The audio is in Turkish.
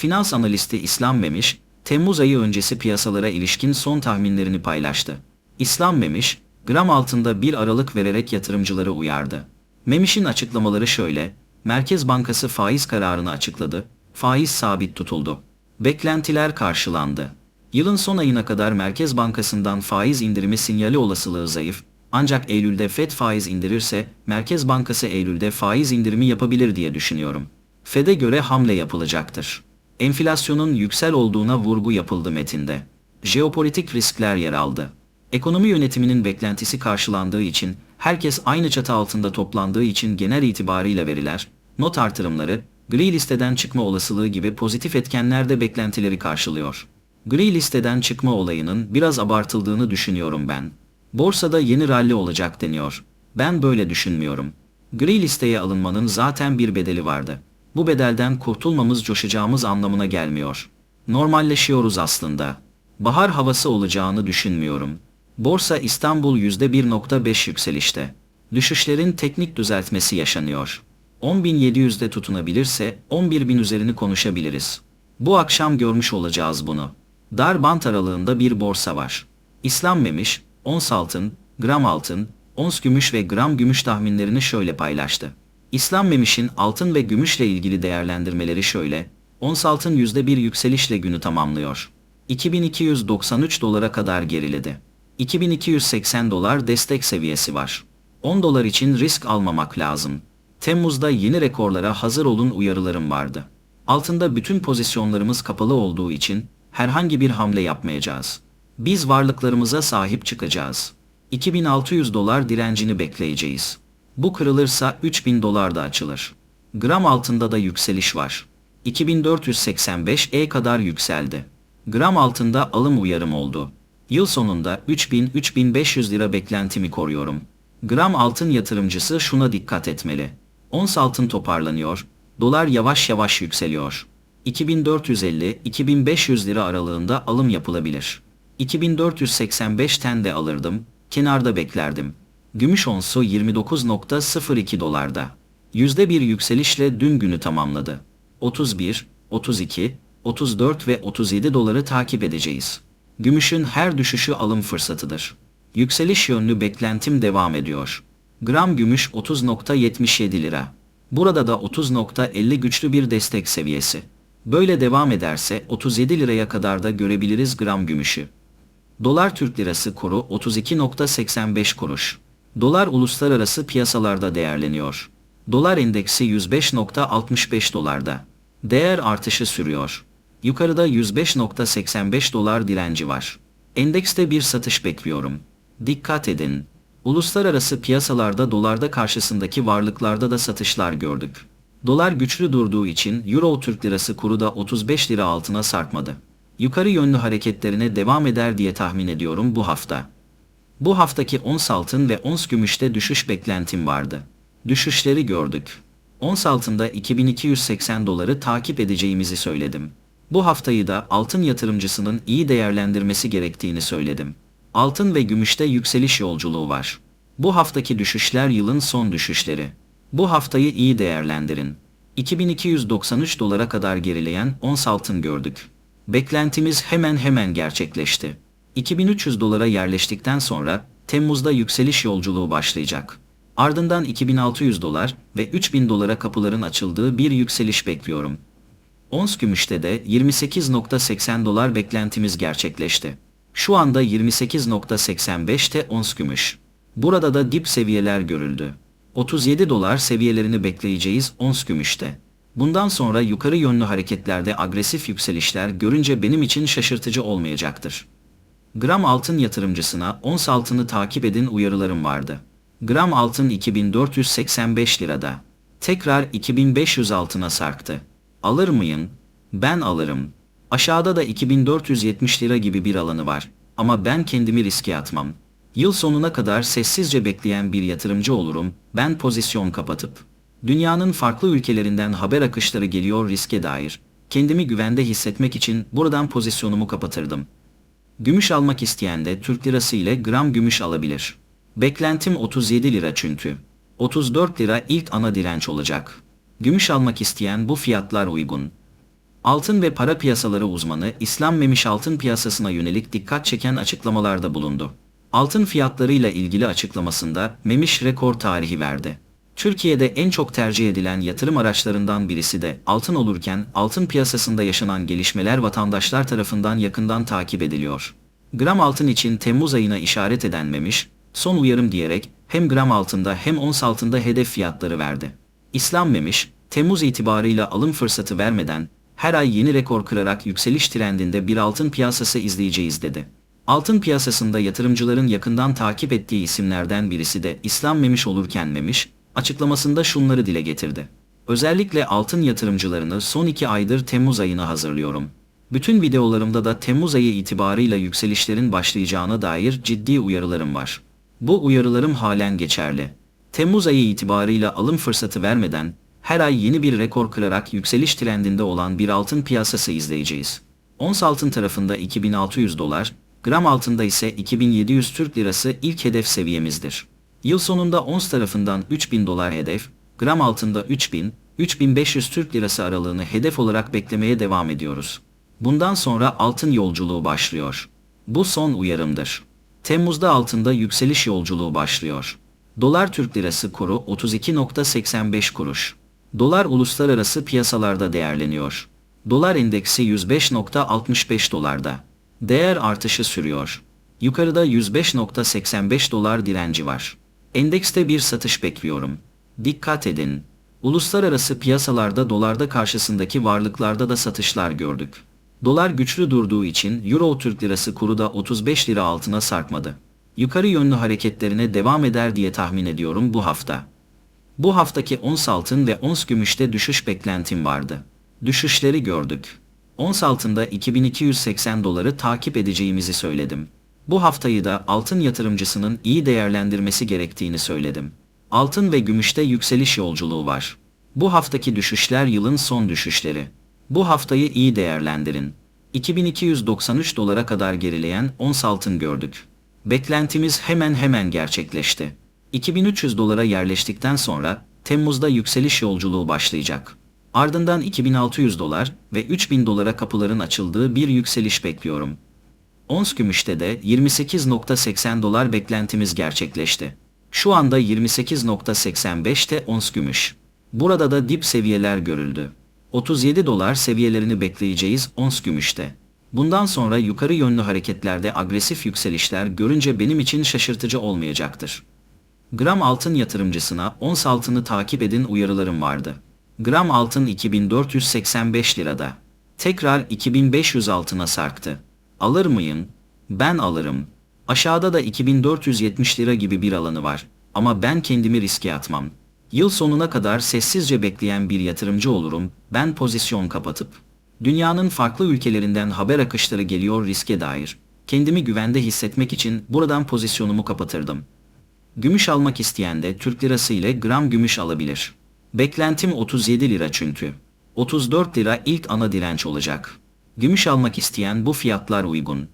Finans analisti İslam Memiş, Temmuz ayı öncesi piyasalara ilişkin son tahminlerini paylaştı. İslam Memiş, gram altında bir aralık vererek yatırımcıları uyardı. Memiş'in açıklamaları şöyle, Merkez Bankası faiz kararını açıkladı, faiz sabit tutuldu. Beklentiler karşılandı. Yılın son ayına kadar Merkez Bankası'ndan faiz indirimi sinyali olasılığı zayıf, ancak Eylül'de FED faiz indirirse Merkez Bankası Eylül'de faiz indirimi yapabilir diye düşünüyorum. FED'e göre hamle yapılacaktır. Enflasyonun yüksel olduğuna vurgu yapıldı metinde. Jeopolitik riskler yer aldı. Ekonomi yönetiminin beklentisi karşılandığı için, herkes aynı çatı altında toplandığı için genel itibarıyla veriler, not artırımları, gri listeden çıkma olasılığı gibi pozitif etkenler de beklentileri karşılıyor. Gri listeden çıkma olayının biraz abartıldığını düşünüyorum ben. Borsada yeni ralli olacak deniyor. Ben böyle düşünmüyorum. Gri listeye alınmanın zaten bir bedeli vardı. Bu bedelden kurtulmamız coşacağımız anlamına gelmiyor. Normalleşiyoruz aslında. Bahar havası olacağını düşünmüyorum. Borsa İstanbul %1.5 yükselişte. Düşüşlerin teknik düzeltmesi yaşanıyor. 10.700'de tutunabilirse 11.000 üzerini konuşabiliriz. Bu akşam görmüş olacağız bunu. Dar bant aralığında bir borsa var. İslam Memiş, ons altın, gram altın, ons gümüş ve gram gümüş tahminlerini şöyle paylaştı. İslam Memiş'in altın ve gümüşle ilgili değerlendirmeleri şöyle, ons altın %1 yükselişle günü tamamlıyor. 2293 dolara kadar geriledi. 2280 dolar destek seviyesi var. 10 dolar için risk almamak lazım. Temmuz'da yeni rekorlara hazır olun uyarılarım vardı. Altında bütün pozisyonlarımız kapalı olduğu için herhangi bir hamle yapmayacağız. Biz varlıklarımıza sahip çıkacağız. 2600 dolar direncini bekleyeceğiz. Bu kırılırsa 3000 dolar da açılır. Gram altında da yükseliş var. 2485'e kadar yükseldi. Gram altında alım uyarım oldu. Yıl sonunda 3000-3500 lira beklentimi koruyorum. Gram altın yatırımcısı şuna dikkat etmeli. Ons altın toparlanıyor, dolar yavaş yavaş yükseliyor. 2450-2500 lira aralığında alım yapılabilir. 2485'ten de alırdım, kenarda beklerdim. Gümüş onsu 29.02 dolarda. %1 yükselişle dün günü tamamladı. 31, 32, 34 ve 37 doları takip edeceğiz. Gümüşün her düşüşü alım fırsatıdır. Yükseliş yönlü beklentim devam ediyor. Gram gümüş 30.77 lira. Burada da 30.50 güçlü bir destek seviyesi. Böyle devam ederse 37 liraya kadar da görebiliriz gram gümüşü. Dolar Türk Lirası kuru 32.85 kuruş. Dolar uluslararası piyasalarda değerleniyor. Dolar endeksi 105.65 dolarda. Değer artışı sürüyor. Yukarıda 105.85 dolar direnci var. Endekste bir satış bekliyorum. Dikkat edin. Uluslararası piyasalarda dolarda karşısındaki varlıklarda da satışlar gördük. Dolar güçlü durduğu için Euro Türk Lirası kuru da 35 lira altına sarkmadı. Yukarı yönlü hareketlerine devam eder diye tahmin ediyorum bu hafta. Bu haftaki ons altın ve ons gümüşte düşüş beklentim vardı. Düşüşleri gördük. Ons altında 2280 doları takip edeceğimizi söyledim. Bu haftayı da altın yatırımcısının iyi değerlendirmesi gerektiğini söyledim. Altın ve gümüşte yükseliş yolculuğu var. Bu haftaki düşüşler yılın son düşüşleri. Bu haftayı iyi değerlendirin. 2293 dolara kadar gerileyen ons altın gördük. Beklentimiz hemen hemen gerçekleşti. 2300 dolara yerleştikten sonra Temmuz'da yükseliş yolculuğu başlayacak. Ardından 2600 dolar ve 3000 dolara kapıların açıldığı bir yükseliş bekliyorum. Ons gümüşte de 28.80 dolar beklentimiz gerçekleşti. Şu anda 28.85'te ons gümüş. Burada da dip seviyeler görüldü. 37 dolar seviyelerini bekleyeceğiz ons gümüşte. Bundan sonra yukarı yönlü hareketlerde agresif yükselişler görünce benim için şaşırtıcı olmayacaktır. Gram altın yatırımcısına ons altını takip edin uyarılarım vardı. Gram altın 2485 lirada. Tekrar 2500 altına sarktı. Alır mıyım? Ben alırım. Aşağıda da 2470 lira gibi bir alanı var. Ama ben kendimi riske atmam. Yıl sonuna kadar sessizce bekleyen bir yatırımcı olurum, ben pozisyon kapatıp. Dünyanın farklı ülkelerinden haber akışları geliyor riske dair. Kendimi güvende hissetmek için buradan pozisyonumu kapatırdım. Gümüş almak isteyen de Türk lirası ile gram gümüş alabilir. Beklentim 37 lira çünkü. 34 lira ilk ana direnç olacak. Gümüş almak isteyen bu fiyatlar uygun. Altın ve para piyasaları uzmanı İslam Memiş altın piyasasına yönelik dikkat çeken açıklamalarda bulundu. Altın fiyatlarıyla ilgili açıklamasında Memiş rekor tarihi verdi. Türkiye'de en çok tercih edilen yatırım araçlarından birisi de altın olurken altın piyasasında yaşanan gelişmeler vatandaşlar tarafından yakından takip ediliyor. Gram altın için Temmuz ayına işaret eden Memiş, son uyarım diyerek hem gram altında hem ons altında hedef fiyatları verdi. İslam Memiş, Temmuz itibarıyla alım fırsatı vermeden her ay yeni rekor kırarak yükseliş trendinde bir altın piyasası izleyeceğiz dedi. Altın piyasasında yatırımcıların yakından takip ettiği isimlerden birisi de İslam Memiş olurken Memiş, açıklamasında şunları dile getirdi. Özellikle altın yatırımcılarını son iki aydır Temmuz ayına hazırlıyorum. Bütün videolarımda da Temmuz ayı itibarıyla yükselişlerin başlayacağına dair ciddi uyarılarım var. Bu uyarılarım halen geçerli. Temmuz ayı itibarıyla alım fırsatı vermeden her ay yeni bir rekor kırarak yükseliş trendinde olan bir altın piyasası izleyeceğiz. Ons altın tarafında 2600 dolar, gram altında ise 2700 Türk lirası ilk hedef seviyemizdir. Yıl sonunda ons tarafından 3000 dolar hedef, gram altında 3000, 3500 Türk lirası aralığını hedef olarak beklemeye devam ediyoruz. Bundan sonra altın yolculuğu başlıyor. Bu son uyarımdır. Temmuz'da altında yükseliş yolculuğu başlıyor. Dolar Türk Lirası kuru 32.85 kuruş. Dolar uluslararası piyasalarda değerleniyor. Dolar endeksi 105.65 dolarda. Değer artışı sürüyor. Yukarıda 105.85 dolar direnci var. Endekste bir satış bekliyorum. Dikkat edin. Uluslararası piyasalarda dolarda karşısındaki varlıklarda da satışlar gördük. Dolar güçlü durduğu için Euro Türk Lirası kuru da 35 lira altına sarkmadı. Yukarı yönlü hareketlerine devam eder diye tahmin ediyorum bu hafta. Bu haftaki ons altın ve ons gümüşte düşüş beklentim vardı. Düşüşleri gördük. Ons altında 2280 doları takip edeceğimizi söyledim. Bu haftayı da altın yatırımcısının iyi değerlendirmesi gerektiğini söyledim. Altın ve gümüşte yükseliş yolculuğu var. Bu haftaki düşüşler yılın son düşüşleri. Bu haftayı iyi değerlendirin. 2293 dolara kadar gerileyen ons altın gördük. Beklentimiz hemen hemen gerçekleşti. 2300 dolara yerleştikten sonra Temmuz'da yükseliş yolculuğu başlayacak. Ardından 2600 dolar ve 3000 dolara kapıların açıldığı bir yükseliş bekliyorum. Ons gümüşte de 28.80 dolar beklentimiz gerçekleşti. Şu anda 28.85'te ons gümüş. Burada da dip seviyeler görüldü. 37 dolar seviyelerini bekleyeceğiz ons gümüşte. Bundan sonra yukarı yönlü hareketlerde agresif yükselişler görünce benim için şaşırtıcı olmayacaktır. Gram altın yatırımcısına ons altını takip edin uyarılarım vardı. Gram altın 2485 lirada. Tekrar 2500 altına sarktı. Alır mıyım? Ben alırım. Aşağıda da 2470 lira gibi bir alanı var. Ama ben kendimi riske atmam. Yıl sonuna kadar sessizce bekleyen bir yatırımcı olurum, ben pozisyon kapatıp. Dünyanın farklı ülkelerinden haber akışları geliyor riske dair. Kendimi güvende hissetmek için buradan pozisyonumu kapatırdım. Gümüş almak isteyen de Türk lirası ile gram gümüş alabilir. Beklentim 37 lira çünkü. 34 lira ilk ana direnç olacak. Gümüş almak isteyen bu fiyatlar uygun.